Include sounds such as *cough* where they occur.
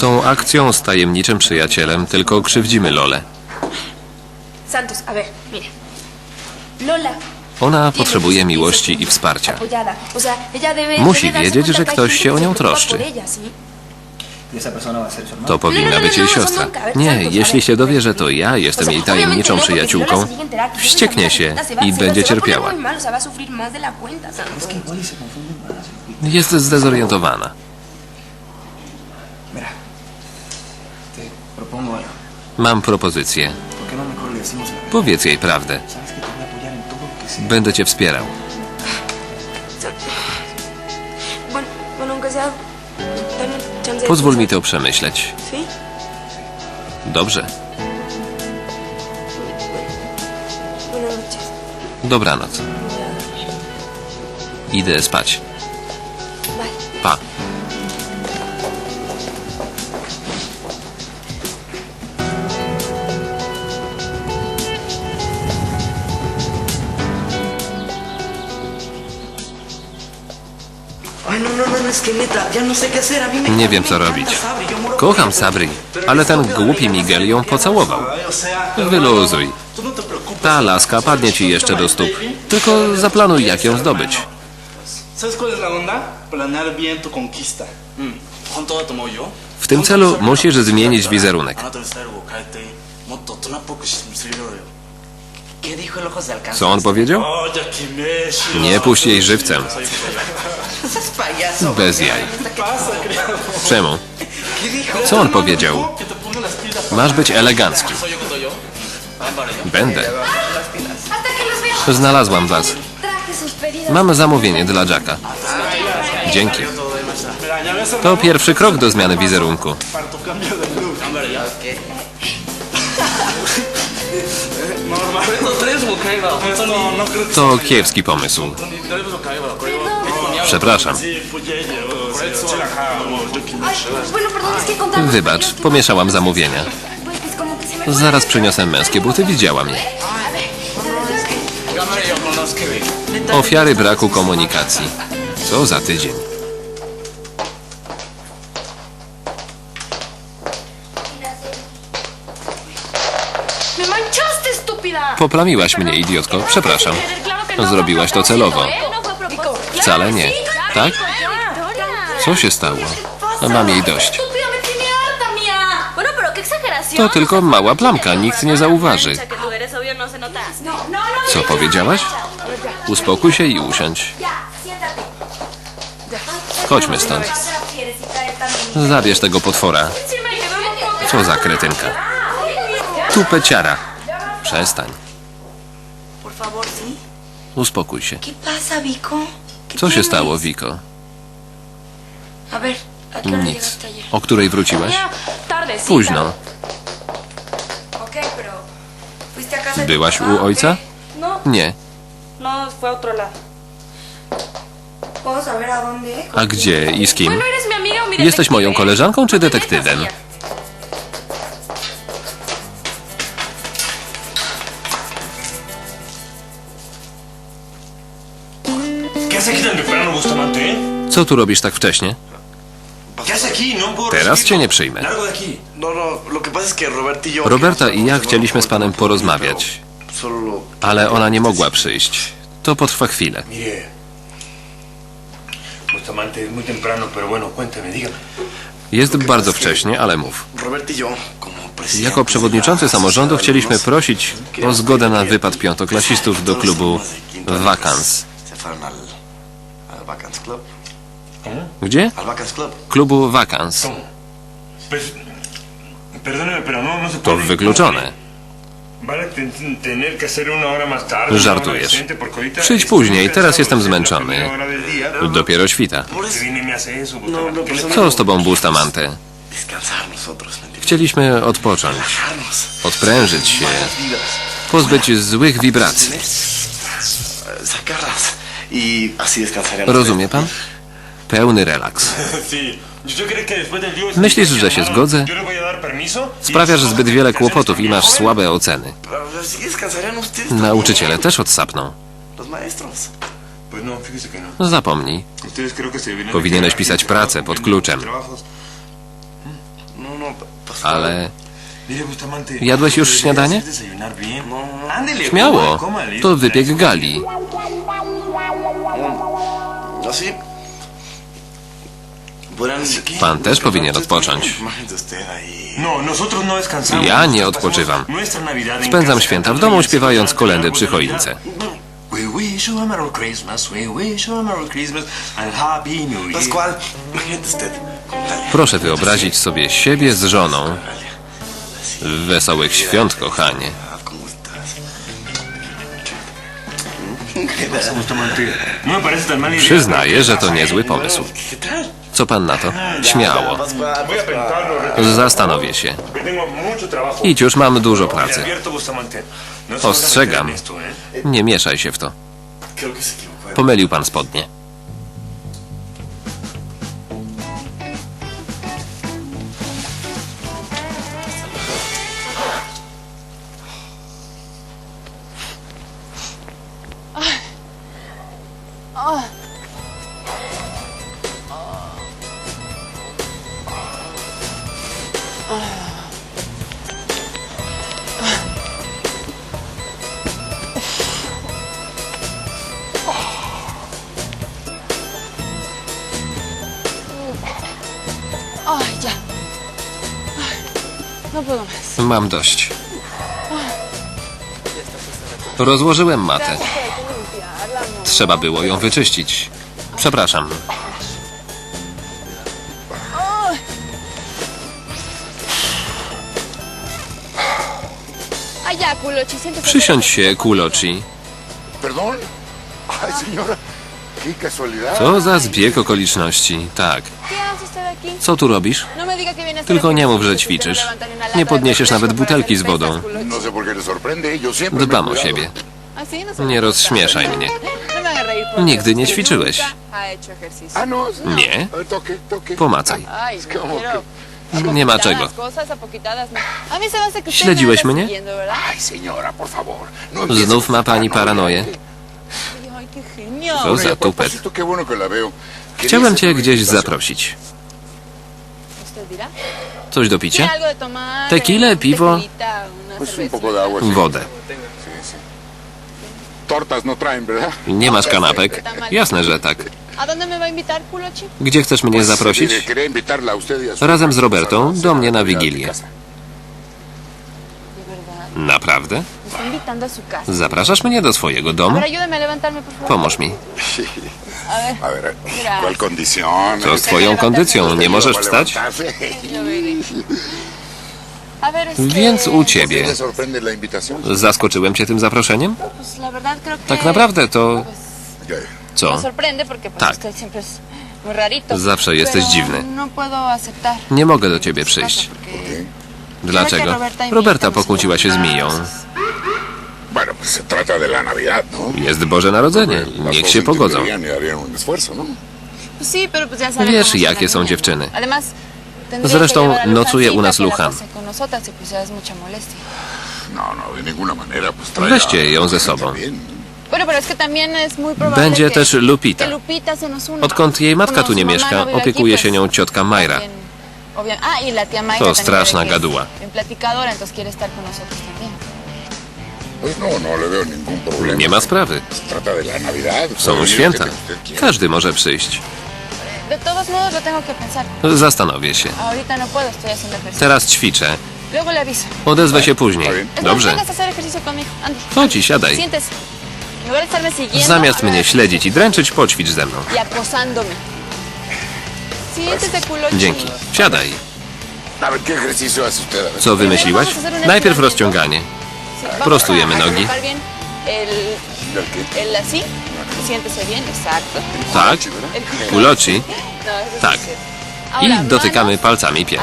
Tą akcją z tajemniczym przyjacielem tylko krzywdzimy Lolę. Santos, a ver, mira. Lola. Ona potrzebuje miłości i wsparcia. apoyada. O sea, ella debe- Musi debe darse wiedzieć, cuenta że que hay ktoś gente się o nią preocupa troszczy. por ella, ¿sí? Y esa persona va a ser su hermano. To powinna być jej siostra. Nie, jeśli się dowie, że to ja jestem jej tajemniczą przyjaciółką, wścieknie się i będzie cierpiała. Y. Jest zdezorientowana. Mira, te propongo algo. Mam propozycję. ¿Por qué no mejor le decimos la verdad? Powiedz jej prawdę. Będę cię wspierał. De Pozwól mi to przemyśleć. Dobrze. Noches. Dobranoc. Idę spać. Nie wiem, co robić. Kocham. Sabri, ale ten głupi Miguel ją pocałował. Wyluzuj. no. Ta laska padnie ci jeszcze do stóp. Tylko zaplanuj, jak ją zdobyć. Mm. W tym celu musisz zmienić wizerunek. Co on powiedział? Nie puść jej żywcem. *laughs* Bez jaj. Czemu? Co on powiedział? Masz być elegancki. Będę. Znalazłam was. Traje sus pedidos. Mam zamówienie dla Jacka. Dzięki. To pierwszy krok do zmiany wizerunku. To kiepski pomysł. Przepraszam. Wybacz, pomieszałam zamówienia. Zaraz przyniosę męskie buty, widziała mnie. Cámara, yo conozco que Ofiary braku komunikacji. Co za tydzień. Poplamiłaś mnie, idiotko. Przepraszam. Zrobiłaś to celowo. Wcale nie. Tak? Co się stało? Mam jej dość. To tylko mała plamka, nikt nie zauważy. Co powiedziałaś? Uspokój się i usiądź. Chodźmy stąd. Zabierz tego potwora. Co za kretynka. Tupeciara. Przestań. Uspokój się. ¿Qué pasa, Vico? ¿Qué Co się tienes? stało, Wiko? A ver, ¿a qué hora Nic. llegaste ayer? O której wróciłaś? Sí. Późno. Ok, pero... ¿Fuiste a casa de tu Byłaś papá, u o ojca? qué? No, Nie. no, fue a otro lado. ¿Puedo saber a dónde? A gdzie i z kim? Bueno, eres mi amiga o mi Jesteś moją koleżanką czy No detektywem? amiga. ¿Qué Co tu robisz tak wcześnie? No Teraz cię nie przyjmę. No, no, Roberta y. Roberta i ja chcieliśmy z panem porozmawiać, ale ona nie mogła przyjść. To potrwa chwilę. Jest bardzo wcześnie, ale mów. Y Jako przewodniczący samorządu chcieliśmy prosić o zgodę na wypad piątoklasistów do klubu Wakans. Vacans Club. Gdzie? Al Vacans Club. Klubu Wakans. ¿Cómo? Pues, perdóneme, pero no, no se To puede. wykluczone. Van a ten- tener que hacer una hora más tarde. Żartujesz. una hora decente, porque ahorita Przyjdź później, teraz jestem es la zmęczony. primera hora del día. Dopiero świta. Por ¿Qué eso... viene y me hace eso, No, Bustamante? no, ¿Qué le pues, Co z tobą, Bustamante? Descansar nosotros, ¿me entiendes? Chcieliśmy odpocząć, Relajarnos. odprężyć się, vidas. pozbyć złych wibracji. Eh, Sacarlas y así descansaremos. Rozumie pan? Pełny relaks. *laughs* Myślisz, że się zgodzę? Sprawia, że zbyt wiele kłopotów i masz słabe oceny. Nauczyciele też odsapną. Zapomnij. Powinieneś pisać pracę pod kluczem. Ale... Jadłeś już śniadanie? Śmiało, to wypiek gali. Mm. Pan też powinien odpocząć. Ja nie odpoczywam. Spędzam święta w domu, śpiewając kolendy przy choince. Proszę wyobrazić sobie siebie z żoną. Wesołych świąt, kochanie. Przyznaję, że to niezły pomysł. Co pan na to? Śmiało. Zastanowię się. Idź już, mam dużo pracy. Ostrzegam. Nie mieszaj się w to. Pomylił pan spodnie. Mam dość. Rozłożyłem matę. Trzeba było ją wyczyścić. Przepraszam. Przysiądź się, Kuloci. Co za zbieg okoliczności, tak. Co tu robisz? Tylko nie mów, że ćwiczysz. Nie podniesiesz nawet butelki z wodą. Dbam o siebie. Nie rozśmieszaj mnie. *laughs* Nigdy nie ćwiczyłeś. Nie? Pomacaj. Nie ma czego. Śledziłeś mnie? Znów ma pani paranoję? Co za tupet. Chciałem cię gdzieś zaprosić. Coś do picia? Tequilę, piwo? Wodę. Nie masz kanapek? Jasne, że tak. Gdzie chcesz mnie zaprosić? Razem z Robertą do mnie na Wigilię. Naprawdę? Zapraszasz mnie do swojego domu? Pomóż mi. Co z twoją kondycją? Nie możesz wstać? Więc u ciebie. Zaskoczyłem cię tym zaproszeniem? Tak naprawdę to... Co? Tak. Zawsze jesteś dziwny. Nie mogę do ciebie przyjść. Dlaczego? Roberta pokłóciła się z Miją. Jest Boże Narodzenie. Niech się pogodzą. Wiesz, jakie są dziewczyny. Zresztą nocuje u nas Luchan. Weźcie ją ze sobą. Będzie też Lupita. Odkąd jej matka tu nie mieszka, opiekuje się nią ciotka Majra. To straszna gaduła. Nie ma sprawy. Są święta. Każdy może przyjść. Zastanowię się. Teraz ćwiczę. Odezwę się później. Dobrze. Chodź siadaj. Zamiast mnie śledzić i dręczyć, poćwicz ze mną. Dzięki. Siadaj. Co wymyśliłaś? Najpierw rozciąganie. Prostujemy nogi. Tak. Kuloci. Tak. I dotykamy palcami pięt.